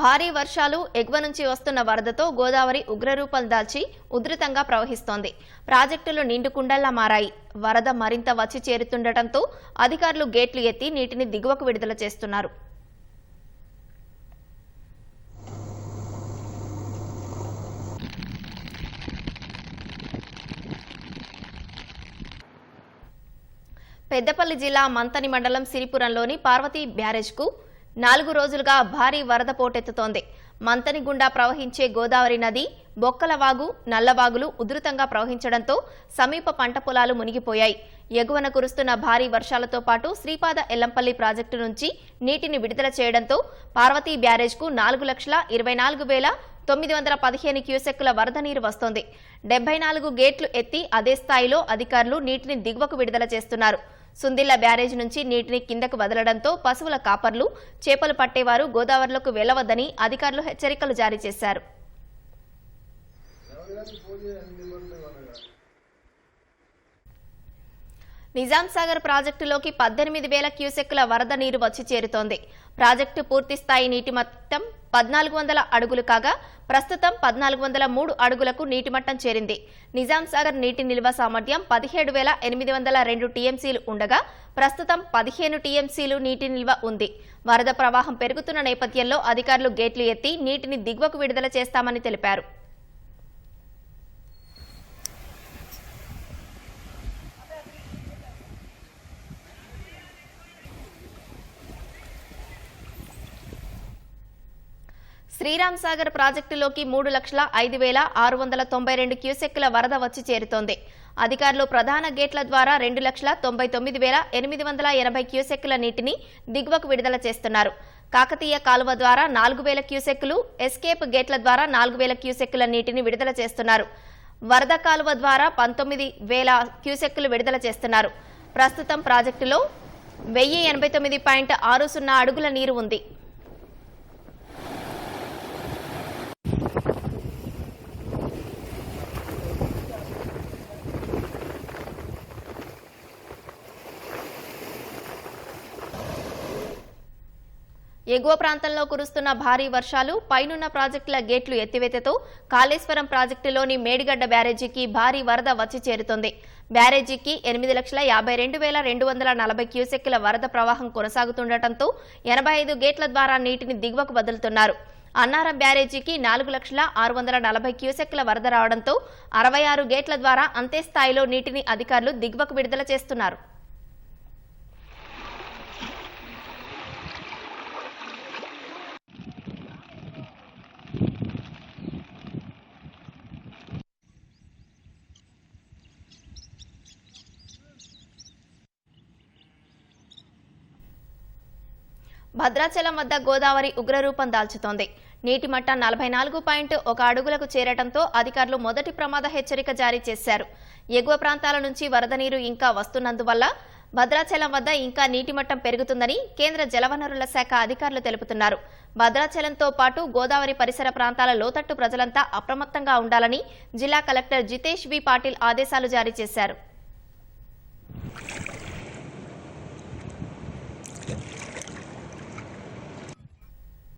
భారీ వర్షాలు ఎగువ నుంచి వస్తున్న వరదతో గోదావరి ఉగ్రరూపం దాల్చి ఉధృతంగా ప్రవహిస్తోంది. ప్రాజెక్టులు నిండుకుండల్లా మారాయి. వరద మరింత వచ్చి చేరుతుండటంతో అధికారులు గేట్లు ఎత్తి నీటిని దిగువకు విడుదల చేస్తున్నారు. పెద్దపల్లి జిల్లా మంతని మండలం సిరిపురంలోని పార్వతీ బ్యారేజ్కు నాలుగు రోజులుగా భారీ వరద పోటెత్తుతోంది. మంతని గుండా ప్రవహించే గోదావరి నది బొక్కలవాగు నల్లవాగులు ఉధృతంగా ప్రవహించడంతో సమీప పంట పొలాలు మునిగిపోయాయి. ఎగువన కురుస్తున్న భారీ వర్షాలతో పాటు శ్రీపాద ఎల్లంపల్లి ప్రాజెక్టు నుంచి నీటిని విడుదల చేయడంతో పార్వతీ బ్యారేజ్కు నాలుగు లక్షల ఇరవై నాలుగు వేల తొమ్మిది వందల పదిహేను క్యూసెక్కుల వరద నీరు వస్తోంది. డెబ్బై నాలుగు గేట్లు ఎత్తి అదే స్థాయిలో అధికారులు నీటిని దిగువకు విడుదల చేస్తున్నారు. సుందిల్ల బ్యారేజ్ నుంచి నీటిని కిందకు వదలడంతో పశువుల కాపర్లు చేపలు పట్టేవారు గోదావరిలోకి వెళ్ళవద్దని అధికారులు హెచ్చరికలు జారీ చేశారు. నిజాం సాగర్ ప్రాజెక్టులోకి పద్దెనిమిది వేల క్యూసెక్కుల వరద నీరు వచ్చి చేరుతోంది. ప్రాజెక్టు పూర్తిస్థాయి నీటి మట్టం పద్నాలుగు వందల అడుగులు కాగా ప్రస్తుతం పద్నాలుగు వందల మూడు అడుగులకు నీటి మట్టం చేరింది. నిజాం సాగర్ నీటి నిల్వ సామర్థ్యం పదిహేడు వేల ఎనిమిది వందల రెండు టీఎంసీలు ఉండగా ప్రస్తుతం పదిహేను టీఎంసీలు నీటి నిల్వ ఉంది. వరద ప్రవాహం పెరుగుతున్న నేపథ్యంలో అధికారులు గేట్లు ఎత్తి నీటిని దిగువకు విడుదల చేస్తామని తెలిపారు. శ్రీరామ్ సాగర్ ప్రాజెక్టులోకి మూడు లక్షల ఐదు వేల ఆరు వందల తొంభై రెండు క్యూసెక్కుల వరద వచ్చి చేరుతోంది. అధికారులు ప్రధాన గేట్ల ద్వారా రెండు లక్షల తొంభై తొమ్మిది వేల ఎనిమిది వందల ఎనభై క్యూసెక్కుల నీటిని దిగువకు విడుదల చేస్తున్నారు. కాకతీయ కాలువ ద్వారా నాలుగు వేల క్యూసెక్కులు ఎస్కేప్ గేట్ల ద్వారా నాలుగు వేల క్యూసెక్కుల నీటిని విడుదల చేస్తున్నారు. వరద కాలువ ద్వారా పంతొమ్మిది వేల క్యూసెక్కులు విడుదల చేస్తున్నారు. ప్రస్తుతం ప్రాజెక్టులో వెయ్యి ఎనభై తొమ్మిది పాయింట్ ఆరు సున్నా అడుగుల నీరు ఉంది. ఎగువ ప్రాంతంలో కురుస్తున్న భారీ వర్షాలు పైనున్న ప్రాజెక్టుల గేట్లు ఎత్తివేతతో కాళేశ్వరం ప్రాజెక్టులోని మేడిగడ్డ బ్యారేజీకి భారీ వరద వచ్చి చేరుతుంది. బ్యారేజీకి ఎనిమిది లక్షల యాభై రెండు వేల రెండు వందల నలభై క్యూసెక్కుల వరద ప్రవాహం కొనసాగుతుండటంతో ఎనభై ఐదు గేట్ల ద్వారా నీటిని దిగువకు వదులుతున్నారు. అన్నారం బ్యారేజీకి నాలుగు లక్షల ఆరు వందల నలభై క్యూసెక్ల వరద రావడంతో అరవై ఆరు గేట్ల ద్వారా అంతే స్థాయిలో నీటిని అధికారులు దిగువకు విడుదల చేస్తున్నారు. భద్రాచలం వద్ద గోదావరి ఉగ్రరూపం దాల్చుతోంది. నీటి మట్టం నలభై నాలుగు పాయింట్ ఒక అడుగులకు చేరటంతో అధికారులు మొదటి ప్రమాద హెచ్చరిక జారీ చేశారు. ఎగువ ప్రాంతాల నుంచి వరద నీరు ఇంకా వస్తున్నందువల్ల భద్రాచలం వద్ద ఇంకా నీటి మట్టం పెరుగుతుందని కేంద్ర జలవనరుల శాఖ అధికారులు తెలుపుతున్నారు. భద్రాచలంతో పాటు గోదావరి పరిసర ప్రాంతాల లోతట్టు ప్రజలంతా అప్రమత్తంగా ఉండాలని జిల్లా కలెక్టర్ జితేష్ వి పాటిల్ ఆదేశాలు జారీ చేశారు.